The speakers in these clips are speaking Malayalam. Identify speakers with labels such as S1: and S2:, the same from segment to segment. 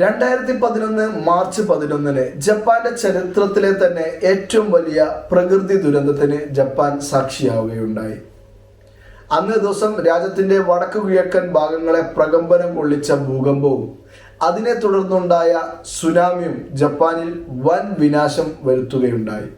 S1: രണ്ടായിരത്തി പതിനൊന്ന് മാർച്ച് പതിനൊന്നിന് ജപ്പാന്റെ ചരിത്രത്തിലെ തന്നെ ഏറ്റവും വലിയ പ്രകൃതി ദുരന്തത്തിന് ജപ്പാൻ സാക്ഷിയാവുകയുണ്ടായി. അന്ന് ദിവസം രാജ്യത്തിന്റെ വടക്കു കിഴക്കൻ ഭാഗങ്ങളെ പ്രകമ്പനം കൊള്ളിച്ച ഭൂകമ്പവും അതിനെ തുടർന്നുണ്ടായ സുനാമിയും ജപ്പാനിൽ വൻ വിനാശം വരുത്തുകയുണ്ടായി.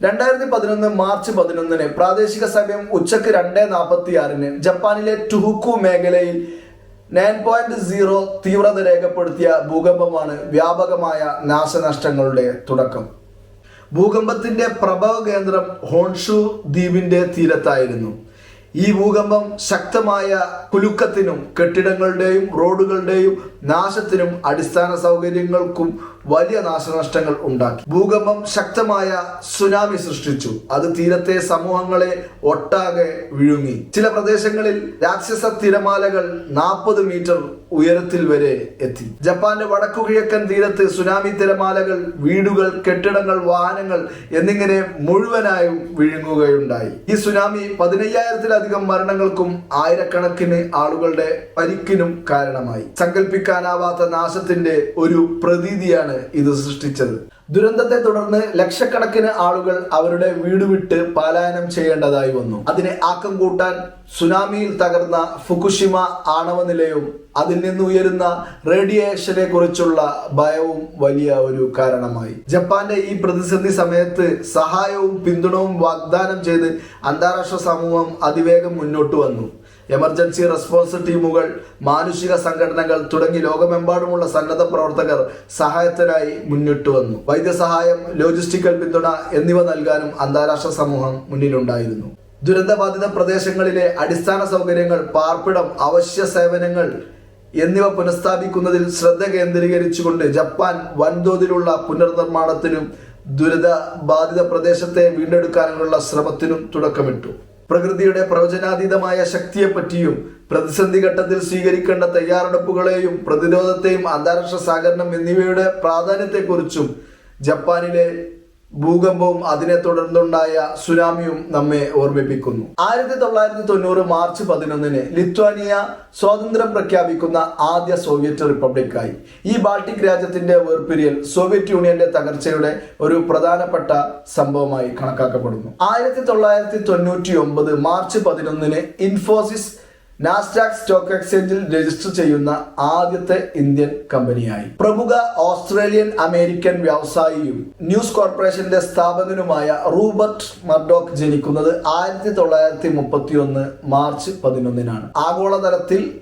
S1: രണ്ടായിരത്തി പതിനൊന്ന് മാർച്ച് പതിനൊന്നിന് പ്രാദേശിക സമയം ഉച്ചയ്ക്ക് രണ്ട് നാൽപ്പത്തി ആറിന് ജപ്പാനിലെ ടുഹുക്കു മേഖലയിൽ നയൻ പോയിന്റ് സീറോ തീവ്രത രേഖപ്പെടുത്തിയ ഭൂകമ്പമാണ് വ്യാപകമായ നാശനഷ്ടങ്ങളുടെ തുടക്കം. ഭൂകമ്പത്തിന്റെ പ്രഭവ കേന്ദ്രം ഹോൺഷു ദ്വീപിന്റെ തീരത്തായിരുന്നു. ഈ ഭൂകമ്പം ശക്തമായ കുലുക്കത്തിനും കെട്ടിടങ്ങളുടെയും റോഡുകളുടെയും നാശത്തിനും അടിസ്ഥാന സൗകര്യങ്ങൾക്കും വലിയ നാശനഷ്ടങ്ങൾ ഉണ്ടാക്കി. ഭൂകമ്പം ശക്തമായ സുനാമി സൃഷ്ടിച്ചു. അത് തീരത്തെ സമൂഹങ്ങളെ ഒട്ടാകെ വിഴുങ്ങി. ചില പ്രദേശങ്ങളിൽ രാക്ഷസ തിരമാലകൾ നാൽപ്പത് മീറ്റർ ഉയരത്തിൽ വരെ എത്തി. ജപ്പാന്റെ വടക്കു കിഴക്കൻ തീരത്ത് സുനാമി തിരമാലകൾ വീടുകൾ കെട്ടിടങ്ങൾ വാഹനങ്ങൾ എന്നിങ്ങനെ മുഴുവനായും വിഴുങ്ങുകയുണ്ടായി. ഈ സുനാമി പതിനയ്യായിരത്തിലധികം മരണങ്ങൾക്കും ആയിരക്കണക്കിന് ആളുകളുടെ പരിക്കിനും കാരണമായി. സങ്കല്പിക്കാനാവാത്ത നാശത്തിന്റെ ഒരു പ്രതീതിയാണ് ഇത് സൃഷ്ടിച്ചത്. ദുരന്തത്തെ തുടർന്ന് ലക്ഷക്കണക്കിന് ആളുകൾ അവരുടെ വീട് വിട്ട് പലായനം ചെയ്യേണ്ടതായി വന്നു. അതിനെ ആക്കം കൂട്ടാൻ സുനാമിയിൽ തകർന്ന ഫുകുഷിമ ആണവ നിലയവും അതിൽ നിന്ന് ഉയരുന്ന റേഡിയേഷനെ കുറിച്ചുള്ള ഭയവും വലിയ ഒരു കാരണമായി. ജപ്പാന്റെ ഈ പ്രതിസന്ധി സമയത്ത് സഹായവും പിന്തുണവും വാഗ്ദാനം ചെയ്ത് അന്താരാഷ്ട്ര സമൂഹം അതിവേഗം മുന്നോട്ട് വന്നു. എമർജൻസി റെസ്പോൺസ് ടീമുകൾ മാനുഷിക സംഘടനകൾ തുടങ്ങി ലോകമെമ്പാടുമുള്ള സന്നദ്ധ പ്രവർത്തകർ സഹായത്തിനായി മുന്നിട്ട് വന്നു. വൈദ്യസഹായം ലോജിസ്റ്റിക്കൽ പിന്തുണ എന്നിവ നൽകാനും അന്താരാഷ്ട്ര സമൂഹം മുന്നിലുണ്ടായിരുന്നു. ദുരന്തബാധിത പ്രദേശങ്ങളിലെ അടിസ്ഥാന സൗകര്യങ്ങൾ പാർപ്പിടം അവശ്യ സേവനങ്ങൾ എന്നിവ പുനഃസ്ഥാപിക്കുന്നതിൽ ശ്രദ്ധ കേന്ദ്രീകരിച്ചുകൊണ്ട് ജപ്പാൻ വൻതോതിലുള്ള പുനർനിർമ്മാണത്തിനും ദുരിത ബാധിത പ്രദേശത്തെ വീണ്ടെടുക്കാനുള്ള ശ്രമത്തിനും തുടക്കമിട്ടു. പ്രകൃതിയുടെ പ്രവചനാതീതമായ ശക്തിയെപ്പറ്റിയും പ്രതിസന്ധി ഘട്ടത്തിൽ സ്വീകരിക്കേണ്ട തയ്യാറെടുപ്പുകളെയും പ്രതിരോധത്തെയും അന്താരാഷ്ട്ര സഹകരണം എന്നിവയുടെ പ്രാധാന്യത്തെക്കുറിച്ചും ജപ്പാനിലെ ഭൂകമ്പവും അതിനെ തുടർന്നുണ്ടായ സുനാമിയും നമ്മെ ഓർമ്മിപ്പിക്കുന്നു. ആയിരത്തി തൊള്ളായിരത്തി തൊണ്ണൂറ് മാർച്ച് പതിനൊന്നിന് ലിത്വാനിയ സ്വാതന്ത്ര്യം പ്രഖ്യാപിക്കുന്ന ആദ്യ സോവിയറ്റ് റിപ്പബ്ലിക്കായി. ഈ ബാൾട്ടിക് രാജ്യത്തിന്റെ വേർപിരിയൽ സോവിയറ്റ് യൂണിയന്റെ തകർച്ചയുടെ ഒരു പ്രധാനപ്പെട്ട സംഭവമായി കണക്കാക്കപ്പെടുന്നു. ആയിരത്തി തൊള്ളായിരത്തി തൊണ്ണൂറ്റി ഒമ്പത് മാർച്ച് പതിനൊന്നിന് ഇൻഫോസിസ് നാസ്ഡാക് സ്റ്റോക്ക് എക്സ്ചേഞ്ചിൽ രജിസ്റ്റർ ചെയ്യുന്ന ആദ്യത്തെ ഇന്ത്യൻ കമ്പനിയായി. പ്രമുഖ ഓസ്ട്രേലിയൻ അമേരിക്കൻ വ്യവസായിയും ന്യൂസ് കോർപ്പറേഷന്റെ സ്ഥാപകനുമായ റൂബർട്ട് മർഡോക്ക് ജനിക്കുന്നത് ആയിരത്തി തൊള്ളായിരത്തി മുപ്പത്തി ഒന്ന് മാർച്ച് പതിനൊന്നിനാണ്. ആഗോളതലത്തിൽ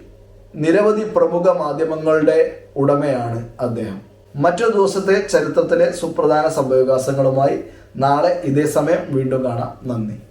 S1: നിരവധി പ്രമുഖ മാധ്യമങ്ങളുടെ ഉടമയാണ് അദ്ദേഹം. മറ്റൊരു ദിവസത്തെ ചരിത്രത്തിലെ സുപ്രധാന സംഭവവികാസങ്ങളുമായി നാളെ ഇതേ സമയം വീണ്ടും കാണാം. നന്ദി.